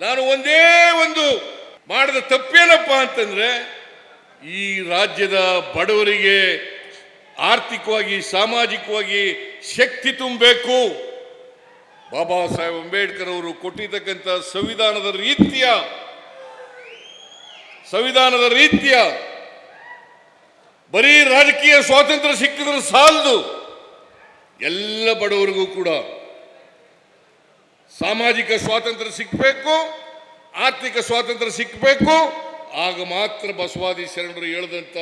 ನಾನು ಒಂದೇ ಒಂದು ಮಾಡಿದ ತಪ್ಪೇನಪ್ಪ ಅಂತಂದ್ರೆ, ಈ ರಾಜ್ಯದ ಬಡವರಿಗೆ ಆರ್ಥಿಕವಾಗಿ, ಸಾಮಾಜಿಕವಾಗಿ ಶಕ್ತಿ ತುಂಬಬೇಕು. ಬಾಬಾ ಸಾಹೇಬ್ ಅಂಬೇಡ್ಕರ್ ಅವರು ಕೊಟ್ಟಿರ್ತಕ್ಕಂಥ ಸಂವಿಧಾನದ ರೀತಿಯ ಸಂವಿಧಾನದ ರೀತಿಯ ಬರೀ ರಾಜಕೀಯ ಸ್ವಾತಂತ್ರ್ಯ ಸಿಕ್ಕಿದ್ರೆ ಸಾಲದು. ಎಲ್ಲ ಬಡವರಿಗೂ ಕೂಡ ಸಾಮಾಜಿಕ ಸ್ವಾತಂತ್ರ್ಯ ಸಿಕ್ಕಬೇಕು ಆರ್ಥಿಕ ಸ್ವಾತಂತ್ರ್ಯ ಸಿಕ್ಕಬೇಕು ಆಗ ಮಾತ್ರ ಬಸವಾದಿ ಶರಣರು ಹೇಳಿದಂಥ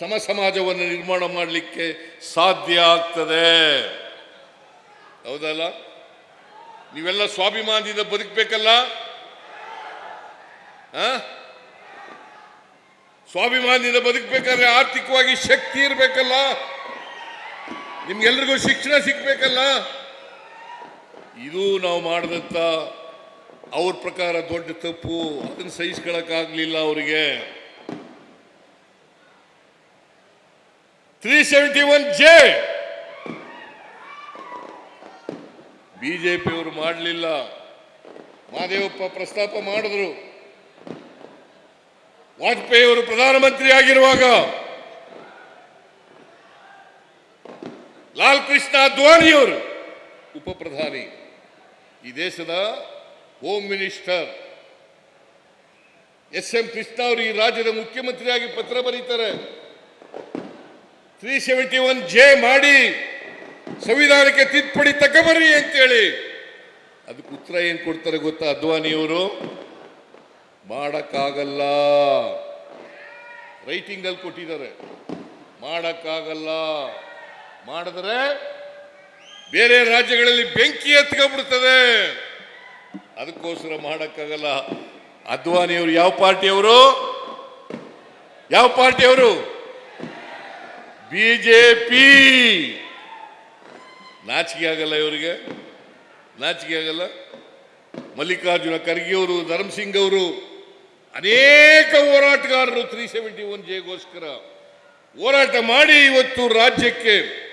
ಸಮ ಸಮಾಜವನ್ನು ನಿರ್ಮಾಣ ಮಾಡಲಿಕ್ಕೆ ಸಾಧ್ಯ ಆಗ್ತದೆ. ಹೌದಲ್ಲ? ನೀವೆಲ್ಲ ಸ್ವಾಭಿಮಾನದಿಂದ ಬದುಕಬೇಕಲ್ಲ? ಸ್ವಾಭಿಮಾನದಿಂದ ಬದುಕಬೇಕಾದ್ರೆ ಆರ್ಥಿಕವಾಗಿ ಶಕ್ತಿ ಇರಬೇಕಲ್ಲ? ನಿಮ್ಗೆಲ್ರಿಗೂ ಶಿಕ್ಷಣ ಸಿಗ್ಬೇಕಲ್ಲ ಇದು ನಾವು ಮಾಡಿದಂಥ ಅವ್ರ ಪ್ರಕಾರ ದೊಡ್ಡ ತಪ್ಪು, ಅದನ್ನು ಸಹಿಸ್ಕೊಳಕ್ಕಾಗ್ಲಿಲ್ಲ ಅವರಿಗೆ. ತ್ರೀ ಸೆವೆಂಟಿ ಒನ್ ಜೆ ಬಿಜೆಪಿಯವರು ಮಾಡಲಿಲ್ಲ. ಮಾದೇವಪ್ಪ ಪ್ರಸ್ತಾಪ ಮಾಡಿದ್ರು. ವಾಜಪೇಯಿ ಅವರು ಪ್ರಧಾನಮಂತ್ರಿ ಆಗಿರುವಾಗ ಲಾಲ್ ಕೃಷ್ಣ ಅದ್ವಾನಿಯವರು ಉಪ ಪ್ರಧಾನಿ ಈ ದೇಶದ home minister S M Krishna ಅವರು ಈ ರಾಜ್ಯದ ಮುಖ್ಯಮಂತ್ರಿಯಾಗಿ ಪತ್ರ ಬರೀತಾರೆ. ತ್ರೀ ಸೆವೆಂಟಿ ಒನ್ ಜೆ ಮಾಡಿ ಸಂವಿಧಾನಕ್ಕೆ ತಿದ್ದುಪಡಿ ತಗೊಬರ್ರಿ ಅಂತೇಳಿ. ಅದಕ್ಕೆ ಉತ್ತರ ಏನು ಕೊಡ್ತಾರೆ ಗೊತ್ತಾ ಅದ್ವಾನಿಯವರು ಮಾಡಕ್ಕಾಗಲ್ಲ. ರೈಟಿಂಗ್ ಅಲ್ಲಿ ಕೊಟ್ಟಿದ್ದಾರೆ. ಮಾಡಕ್ಕಾಗಲ್ಲ. ಮಾಡಿದ್ರೆ ಬೇರೆ ರಾಜ್ಯಗಳಲ್ಲಿ ಬೆಂಕಿ ಎತ್ಕೊಂಡ್ಬಿಡ್ತದೆ. ಅದಕ್ಕೋಸ್ಕರ ಮಾಡಕ್ಕಾಗಲ್ಲ. ಅದ್ವಾನಿಯವರು ಯಾವ ಪಾರ್ಟಿಯವರು ಯಾವ ಪಾರ್ಟಿಯವರು ಬಿಜೆಪಿ. ನಾಚಿಕೆ ಆಗಲ್ಲ ಇವರಿಗೆ. ನಾಚಿಕೆ ಆಗಲ್ಲ. ಮಲ್ಲಿಕಾರ್ಜುನ ಖರ್ಗೆ ಅವರು ಧರ್ಮಸಿಂಗ್ ಅವರು, ಅನೇಕ ಹೋರಾಟಗಾರರು ತ್ರೀ ಸೆವೆಂಟಿ ಒನ್ ಜೆಗೋಸ್ಕರ ಹೋರಾಟ ಮಾಡಿ ಇವತ್ತು ರಾಜ್ಯಕ್ಕೆ